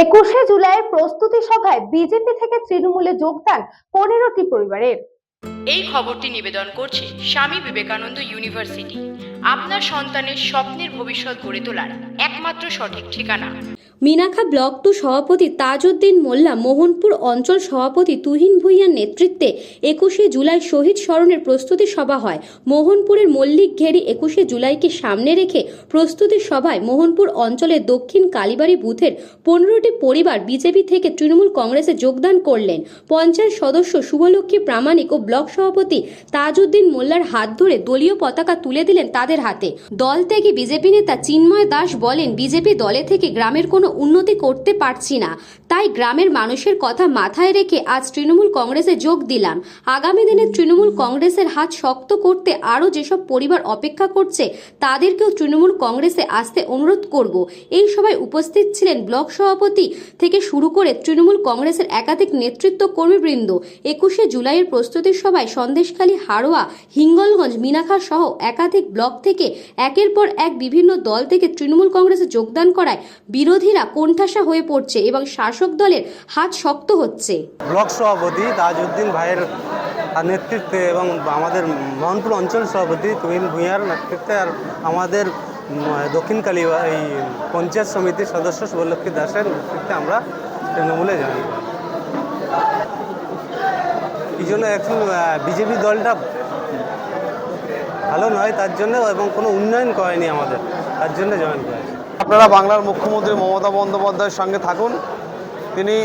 একুশে জুলাই প্রস্তুতি সভায় বিজেপি থেকে তৃণমূলে যোগদান পনেরোটি পরিবারের এই খবরটি নিবেদন করছে স্বামী বিবেকানন্দ ইউনিভার্সিটি। আপনার সন্তানের স্বপ্নের ভবিষ্যৎ গড়ে তোলার একমাত্র সঠিক ঠিকানা। মিনাখা ব্লক টু সভাপতি তাজউদ্দিন মোল্লা, মোহনপুর অঞ্চল সভাপতি তুহিন ভুইয়ার নেতৃত্বে একুশে জুলাই শহীদ স্মরণের প্রস্তুতি সভা হয়। মোহনপুরের মল্লিক ঘেরি একুশে জুলাইকে সামনে রেখে প্রস্তুতি সভায় মোহনপুর অঞ্চলের দক্ষিণ কালীবাড়ি বুথের পনেরোটি পরিবার বিজেপি থেকে তৃণমূল কংগ্রেসে যোগদান করলেন। পঞ্চায়েত সদস্য শুভলক্ষ্মী প্রামাণিক ও ব্লক সভাপতি তাজউদ্দিন মোল্লার হাত ধরে দলীয় পতাকা তুলে দিলেন তাদের হাতে। দল থেকে বিজেপি নেতা চিন্ময় দাস বলেন, বিজেপি দলে থেকে গ্রামের কোনো উন্নতি করতে পারছি না। তাই গ্রামের মানুষের কথা মাথায় রেখে আজ তৃণমূল কংগ্রেসে যোগ দিলাম। আগামী দিনে তৃণমূল কংগ্রেসের হাত শক্ত করতে আরও যেসব পরিবার অপেক্ষা করছে, তাদেরকেও তৃণমূল কংগ্রেসে আসতে অনুরোধ করব। এই সভায় উপস্থিত ছিলেন ব্লক সভাপতি থেকে শুরু করে তৃণমূল কংগ্রেসের একাধিক নেতৃত্ব কর্মীবৃন্দ একুশে জুলাইয়ের প্রস্তুতির সভায় সন্দেশখালী, হাড়োয়া, হিঙ্গলগঞ্জ মিনাখা সহ একাধিক ব্লক থেকে একের পর এক বিভিন্ন দল থেকে তৃণমূল কংগ্রেসে যোগদান করায় বিরোধীরা কোণঠাসা হয়ে পড়ছে এবং শাসক দলের হাত শক্ত হচ্ছে। ব্লক সভাপতি তাজউদ্দিন ভাইয়ের নেতৃত্বে এবং আমাদের মোহনপুর অঞ্চল সভাপতি তুহিন ভূঁইয়ার নেতৃত্বে আর আমাদের উম, দক্ষিণকালী এই পঞ্চায়েত সমিতির সদস্য শুভলক্ষ্মী দাসের নেতৃত্বে আমরা তৃণমূলে করি এই জন্য এখন বিজেপি দলটা ভালো নয় তার জন্য এবং কোনো উন্নয়ন করেনি আমাদের তার জন্য জয়েন করেছি। আপনারা বাংলার মুখ্যমন্ত্রী মমতা বন্দ্যোপাধ্যায়ের সঙ্গে থাকুন। তিনি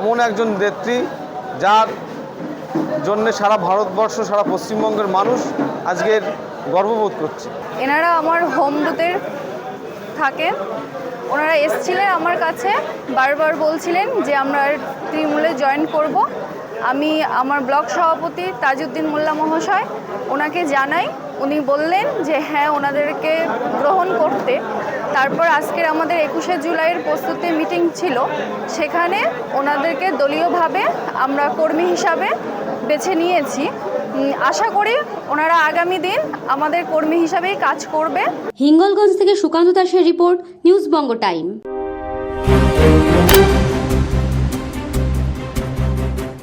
এমন একজন নেত্রী যার জন্য সারা ভারতবর্ষ, সারা পশ্চিমবঙ্গের মানুষ আজকের গর্ববোধ করছে। এনারা আমার হোম বুথের থাকেন। ওনারা এসছিলেন আমার কাছে, বারবার বলছিলেন যে আমরা তৃণমূলে জয়েন করব। আমি আমার ব্লক সভাপতি তাজউদ্দিন মোল্লা মহাশয়, ওনাকে জানাই। উনি বললেন যে হ্যাঁ ওনাদেরকে গ্রহণ করতে। তারপর আজকের আমাদের একুশে জুলাইয়ের প্রস্তুতি মিটিং ছিল। সেখানে ওনাদেরকে দলীয়ভাবে আমরা কর্মী হিসাবে বেছে নিয়েছি। আশা করি ওনারা আগামী দিন আমাদের কর্মী হিসাবেই কাজ করবে। হিঙ্গলগঞ্জ থেকে সুকান্ত দাসের রিপোর্ট, নিউজ বঙ্গ টাইম।